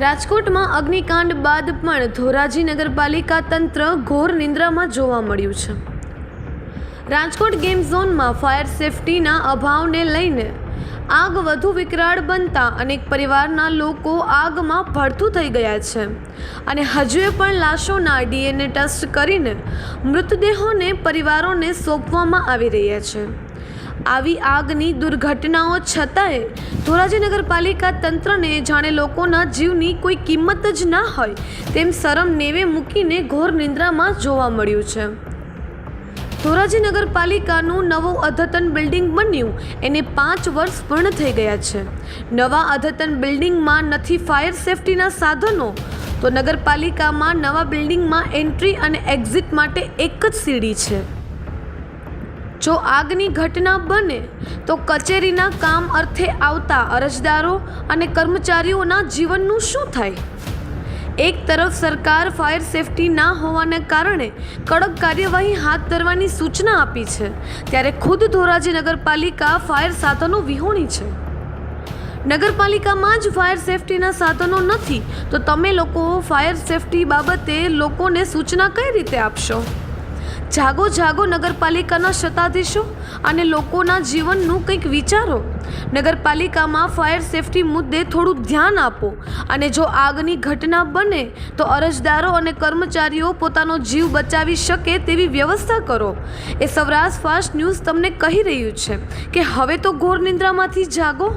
રાજકોટમાં અગ્નિકાંડ બાદ પણ ધોરાજી નગરપાલિકા તંત્ર ઘોર નિંદ્રામાં જોવા મળ્યું છે. રાજકોટ ગેમ ઝોનમાં ફાયર સેફટીના અભાવને લઈને આગ વધુ વિકરાળ બનતા અનેક પરિવારના લોકો આગમાં ભડતું થઈ ગયા છે અને હજુએ પણ લાશોના ડીએનએ ટેસ્ટ કરીને મૃતદેહોને પરિવારોને સોંપવામાં આવી રહ્યા છે. આવી આગની દુર્ઘટનાઓ છતાંય ધોરાજી નગરપાલિકા તંત્રને જાણે લોકોના જીવની કોઈ કિંમત જ ના હોય તેમ શરમ નેવે મૂકીને ઘોર નિંદ્રામાં જોવા મળ્યું છે. ધોરાજી નગરપાલિકાનું નવું અદ્યતન બિલ્ડિંગ બન્યું, એને પાંચ વર્ષ પૂર્ણ થઈ ગયા છે. નવા અદ્યતન બિલ્ડિંગમાં નથી ફાયર સેફટીના સાધનો, તો નગરપાલિકામાં નવા બિલ્ડિંગમાં એન્ટ્રી અને એક્ઝિટ માટે એક જ સીડી છે. જો આગની ઘટના બને તો કચેરીના કામ અર્થે આવતા અરજદારો અને કર્મચારીઓના જીવનનું શું થાય? એક તરફ સરકાર ફાયર સેફટી ના હોવાને કારણે કડક કાર્યવાહી હાથ ધરવાની સૂચના આપી છે, ત્યારે ખુદ ધોરાજી નગરપાલિકા ફાયર સાધનો વિહોણી છે. નગરપાલિકામાં જ ફાયર સેફટીના સાધનો નથી, તો તમે લોકો ફાયર સેફટી બાબતે લોકોને સૂચના કઈ રીતે આપશો? જાગો જાગો નગરપાલિકાના શતાધીશો અને લોકોના જીવનનું કંઈક વિચારો. નગરપાલિકામાં ફાયર સેફટી મુદ્દે થોડું ધ્યાન આપો અને જો આગની ઘટના બને તો અરજદારો અને કર્મચારીઓ પોતાનો જીવ બચાવી શકે તેવી વ્યવસ્થા કરો. એ સૌરાષ્ટ્ર ફાસ્ટ ન્યૂઝ તમને કહી રહ્યું છે કે હવે તો ઘોર નિંદ્રામાંથી જાગો.